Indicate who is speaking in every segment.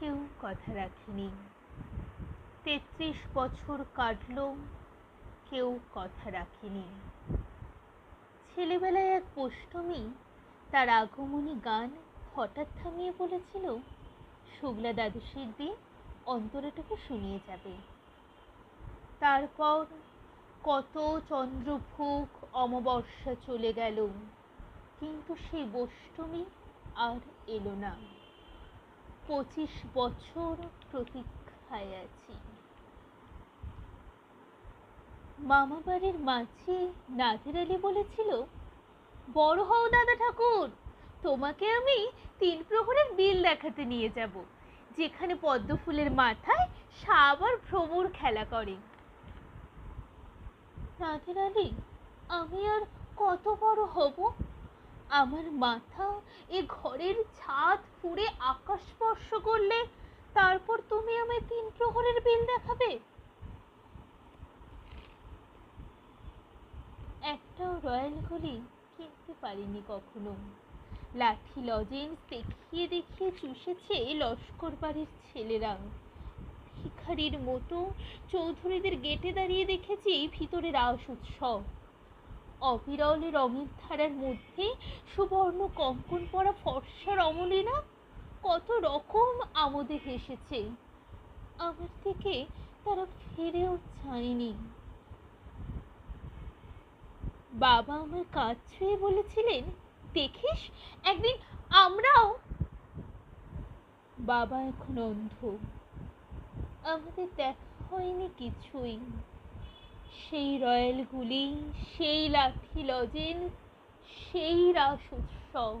Speaker 1: কেউ কথা রাখেনি। তেত্রিশ বছর কাটল, কেউ কথা রাখেনি। ছেলেবেলায় এক পোষ্টমী তার আগমনী গান হঠাৎ থামিয়ে বলেছিল শুক্লা দ্বাদশীর দিন অন্তরাটাকে শুনিয়ে যাবে। তারপর কত চন্দ্রভোগ অমাবস্যা চলে গেল, কিন্তু সেই বষ্টমী আর এলো না। পঁচিশ বছর প্রতীক্ষায় আছি। মামা বাড়ির মাঝি নাজির আলী বলেছিল, বড় হও দাদা ঠাকুর, তোমাকে আমি তিন প্রহরের বিল দেখাতে নিয়ে যাব, যেখানে পদ্ম ফুলের মাথায় সাপ আর ভ্রমর খেলা করে। নাজির আলী, আমি আর কত বড় হব? আমার মাথা এ ঘরের ছাদ ফুঁড়ে আকাশ স্পর্শ করলে তারপর তুমি আমায় তিন প্রহরের বিল দেখাবে? একটাও রয়্যাল গুলি কিনতে পারিনি কখনো। লাঠি লজেন্স দেখিয়ে দেখিয়ে চুষেছে লস্কর বাড়ির ছেলেরা। ভিখারির মতো চৌধুরীদের গেটে দাঁড়িয়ে দেখেছি ভিতরে রাস উৎসব। অবিরল রঙের ধারার মধ্যে সুবর্ণ কঙ্কন পরা ফর্সা রমণীরা কত রকম আমোদে হেসেছে। আমার থেকে তারা ফিরেও চায়নি। বাবা আমার কাজ ছুঁয়ে বলেছিলেন, দেখিস, একদিন আমরাও বাবা এখন অন্ধ। আমাদের দেখা হয়নি কিছুই। সেই রয়্যালগুলি, সেই লাঠি লজেন, সেই রাস উৎসব।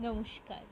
Speaker 1: নমস্কার